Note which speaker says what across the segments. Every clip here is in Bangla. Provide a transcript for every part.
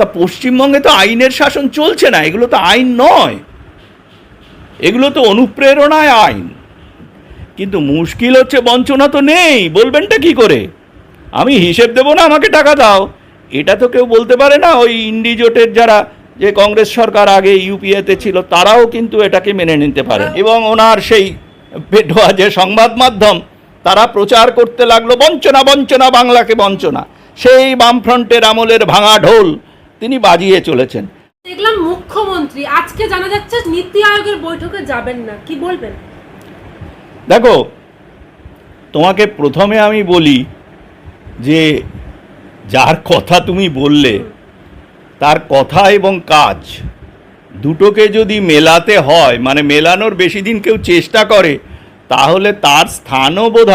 Speaker 1: তা পশ্চিমবঙ্গে তো আইনের শাসন চলছে না, এগুলো তো আইন নয়। এগুলো তো অনুপ্রেরণায় আইন। কিন্তু মুশকিল হচ্ছে, বঞ্চনা তো নেই, বলবেনটা কি করে? আমি হিসেব দেবো না, আমাকে টাকা দাও। এটা তো কেউ বলতে পারে না, ওই ইন্ডিজোটের যারা, যে কংগ্রেস সরকার আগে ইউপিএতে ছিল, তারাও কিন্তু এটাকে মেনে নিতে পারে। এবং ওনার সেই পেটোয়া যে সংবাদ মাধ্যম, তারা প্রচার করতে লাগল, বঞ্চনা বঞ্চনা, বাংলাকে বঞ্চনা। সেই বামফ্রন্টের আমলের ভাঙা ঢোল তিনি বাজিয়ে চলেছেন।
Speaker 2: দেখলাম মুখ্যমন্ত্রী আজকে জানা যাচ্ছে নীতি আয়োগের বৈঠকে যাবেন না। কি বলবেন?
Speaker 1: দেখো তোমাকে প্রথমে আমি বলি যে যার কথা তুমি বললে তার কথা এবং কাজ দুটোকে যদি মেলাতে হয় মানে মেলানোর বেশি দিন কেউ চেষ্টা করে তাহলে তার স্থানও বোধ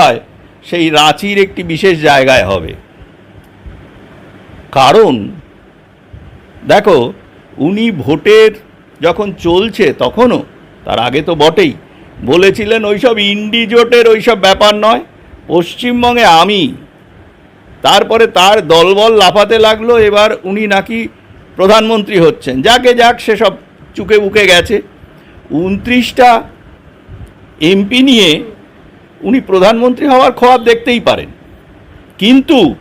Speaker 1: সেই রাঁচির একটি বিশেষ জায়গায় হবে। কারণ দেখো, উনি ভোটের যখন চলছে তখনও, তার আগে তো বটেই, বলেছিলেন ওই ওইসব ইন্ডিজোটের ওইসব ব্যাপার নয়, পশ্চিমবঙ্গে আমি। তারপরে তার দলবল লাফাতে লাগল, এবার উনি নাকি প্রধানমন্ত্রী হচ্ছেন। যাকে যাক, সেসব চুকে বুকে গেছে। উনত্রিশটা এমপি নিয়ে উনি প্রধানমন্ত্রী হওয়ার খোয়াব দেখতেই পারেন। কিন্তু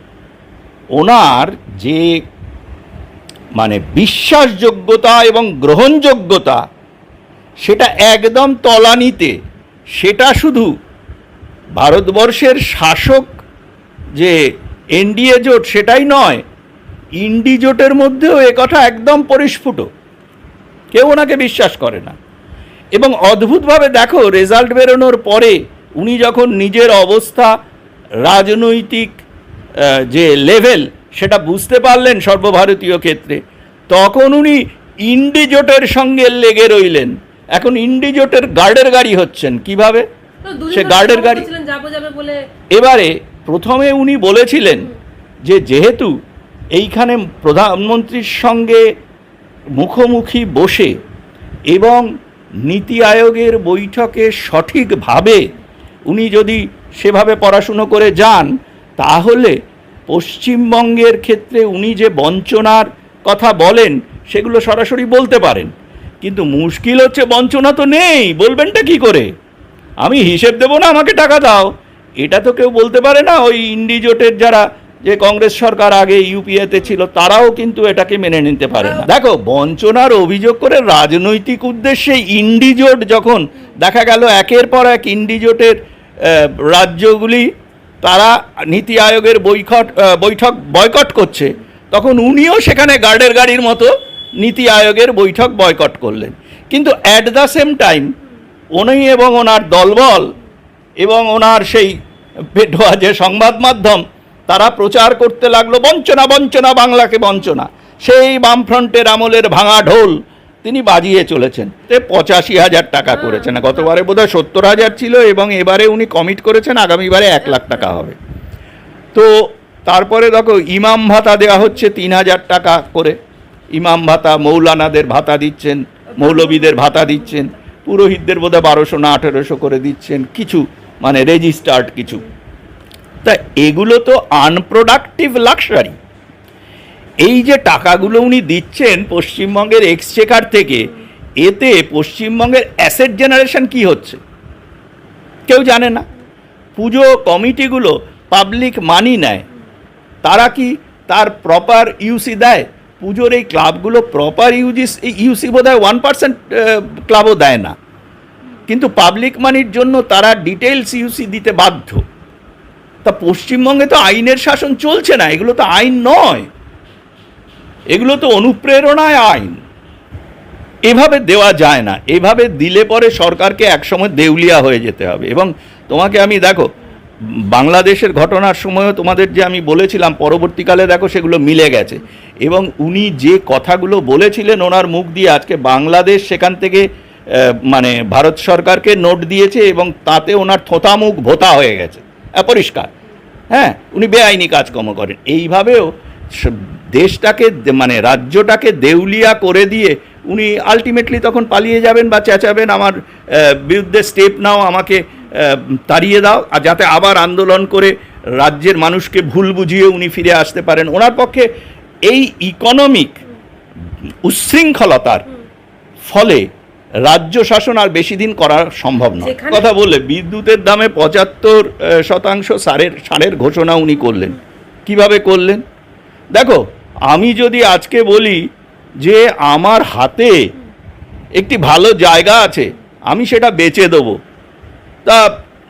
Speaker 1: ওনার যে মানে বিশ্বাসযোগ্যতা এবং গ্রহণযোগ্যতা, সেটা একদম তলানিতে। সেটা শুধু ভারতবর্ষের শাসক যে এনডিএ জোট, সেটাই নয়, ইন্ডি জোটের মধ্যেও কথা একদম পরিস্ফুট। কেউ ওনাকে বিশ্বাস করে না। এবং অদ্ভুতভাবে দেখো, রেজাল্ট বেরোনোর পরে উনি যখন নিজের অবস্থা, রাজনৈতিক যে লেভেল সেটা বুঝতে পারলেন সর্বভারতীয় ক্ষেত্রে। তখন উনি ইন্ডিজোটের সঙ্গে লেগে রইলেন। এখন ইন্ডিজোটের গার্ডের গাড়ি হচ্ছেন। কীভাবে? সে গার্ডের গাড়ি এবারে প্রথমে উনি বলেছিলেন যে যেহেতু এইখানে প্রধানমন্ত্রীর সঙ্গে মুখোমুখি বসে এবং নীতি আয়োগের বৈঠকে সঠিকভাবে উনি যদি সেভাবে পড়াশুনো করে যান তাহলে পশ্চিমবঙ্গের ক্ষেত্রে উনি যে বঞ্চনার কথা বলেন, সেগুলো সরাসরি বলতে পারেন। কিন্তু মুশকিল হচ্ছে বঞ্চনা তো নেই, বলবেনটা কি করে? আমি হিসেব দেবো না, আমাকে টাকা দাও। এটা তো কেউ বলতে পারে না, ওই ইন্ডিজোটের যারা, যে কংগ্রেস সরকার আগে ইউপিএতে ছিল, তারাও কিন্তু এটাকে মেনে নিতে পারে না। দেখো, বঞ্চনার অভিযোগ করে রাজনৈতিক উদ্দেশ্যে ইন্ডিজোট যখন দেখা গেল, একের পর এক ইন্ডিজোটের রাজ্যগুলি তারা নীতি আয়োগের বৈঠক বৈঠক বয়কট করছে, তখন উনিও সেখানে গার্ডের গাড়ির মতো নীতি আয়োগের বৈঠক বয়কট করলেন। কিন্তু অ্যাট দ্য সেম টাইম উনি এবং ওনার দলবল এবং ওনার সেই পেটোয়া যে সংবাদ মাধ্যম, তারা প্রচার করতে লাগল, বঞ্চনা বঞ্চনা, বাংলাকে বঞ্চনা। সেই বামফ্রন্টের আমলের ভাঙা ঢোল তিনি বাজিয়ে চলেছেন। তে পঁচাশি হাজার টাকা করেছেন। গতবারে বোধহয় সত্তর হাজার ছিল এবং এবারে উনি কমিট করেছেন আগামীবারে এক লাখ টাকা হবে। তো তারপরে দেখো ইমাম ভাতা দেওয়া হচ্ছে তিন হাজার টাকা করে। ইমাম ভাতা মৌলানাদের ভাতা দিচ্ছেন মৌলবীদের ভাতা দিচ্ছেন পুরোহিতদের বোধহয় বারোশো না আঠেরোশো করে দিচ্ছেন কিছু মানে রেজিস্টার্ড কিছু। তা এগুলো তো আনপ্রোডাক্টিভ লাক্সারি এই যে টাকাগুলো উনি দিচ্ছেন পশ্চিমবঙ্গের এক্সচেকার থেকে, এতে পশ্চিমবঙ্গের অ্যাসেট জেনারেশন কি হচ্ছে? কেউ জানে না। পুজো কমিটিগুলো পাবলিক মানি নেয়। তারা কি তার প্রপার ইউসি দেয়? পুজোর এই ক্লাবগুলো প্রপার ইউজি ইউসি বোধ হয় ওয়ান পার্সেন্ট ক্লাবও দেয় না। কিন্তু পাবলিক মানির জন্য তারা ডিটেলস ইউসি দিতে বাধ্য। তা পশ্চিমবঙ্গে তো আইনের শাসন চলছে না, এগুলো তো আইন নয়। এগুলো তো অনুপ্রেরণায় আইন। এভাবে দেওয়া যায় না। এভাবে দিলে পরে সরকারকে একসময় দেউলিয়া হয়ে যেতে হবে। এবং তোমাকে আমি দেখো, বাংলাদেশের ঘটনার সময়ও তোমাদের যে আমি বলেছিলাম, পরবর্তীকালে দেখো সেগুলো মিলে গেছে। এবং উনি যে কথাগুলো বলেছিলেন, ওনার মুখ দিয়ে আজকে বাংলাদেশ সেখান থেকে মানে ভারত সরকারকে নোট দিয়েছে এবং তাতে ওনার থোতা মুখ ভোতা হয়ে গেছে। অপরিষ্কার। হ্যাঁ উনি বেআইনি কাজকর্ম করেন। এইভাবেও দেশটাকে মানে রাজ্যটাকে দেউলিয়া করে দিয়ে উনি আলটিমেটলি তখন পালিয়ে যাবেন বা চেঁচাবেন আমার বিরুদ্ধে স্টেপ নাও আমাকে তাড়িয়ে দাও। আর যাতে আবার আন্দোলন করে রাজ্যের মানুষকে ভুল বুঝিয়ে উনি ফিরে আসতে পারেন। ওনার পক্ষে এই ইকোনমিক উচ্ছৃঙ্খলতার ফলে রাজ্য শাসন আর বেশি দিন করা সম্ভব নয়। কথা বললে বিদ্যুতের দামে পঁচাত্তর শতাংশ সারের সারের ঘোষণা উনি করলেন। কীভাবে করলেন? দেখো আমি যদি আজকে বলি যে আমার হাতে একটি ভালো জায়গা আছে আমি সেটা বেচে দেবো। তা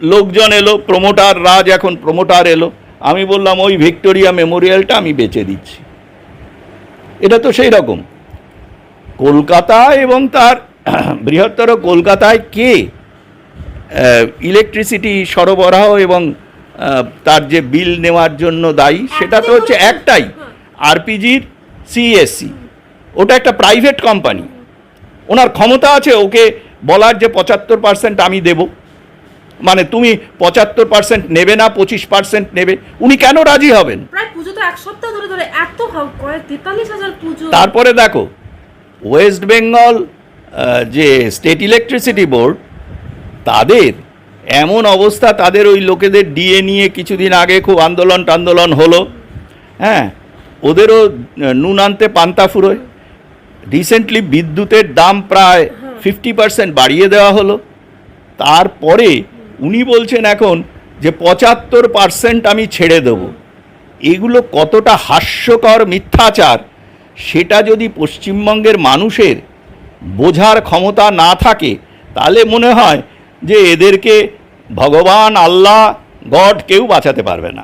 Speaker 1: লোকজন এলো প্রমোটার রাজ এখন প্রমোটার এলো। আমি বললাম ওই ভিক্টোরিয়া মেমোরিয়ালটা আমি বেচে দিচ্ছি। এটা তো সেই রকম। কলকাতা এবং তার বৃহত্তর কলকাতায় কে? ইলেকট্রিসিটি সরবরাহ এবং তার যে বিল নেওয়ার জন্য দায়ী সেটা তো হচ্ছে একটাই। আরপিজির সিএসসি ওটা একটা প্রাইভেট কোম্পানি ওনার ক্ষমতা আছে ওকে বলার যে পঁচাত্তর পার্সেন্ট আমি দেব। মানে তুমি পঁচাত্তর পার্সেন্ট নেবে না পঁচিশ পার্সেন্ট নেবে। উনি কেন রাজি হবেন? তারপরে দেখো ওয়েস্ট বেঙ্গল যে স্টেট ইলেকট্রিসিটি বোর্ড তাদের এমন অবস্থা তাদের ওই লোকেদের ডিএ নিয়ে কিছুদিন আগে খুব আন্দোলন টান্দোলন হলো। হ্যাঁ ওদেরও নুন আনতে পান্তা ফুরোয়। রিসেন্টলি বিদ্যুতের দাম প্রায় ফিফটি পার্সেন্ট বাড়িয়ে দেওয়া হলো। তারপরে উনি বলছেন এখন যে পঁচাত্তর পার্সেন্ট আমি ছেড়ে দেব। এগুলো কতটা হাস্যকর মিথ্যাচার সেটা যদি পশ্চিমবঙ্গের মানুষের বোঝার ক্ষমতা না থাকে তাহলে মনে হয় যে এদেরকে ভগবান আল্লাহ গড কেউ বাঁচাতে পারবে না।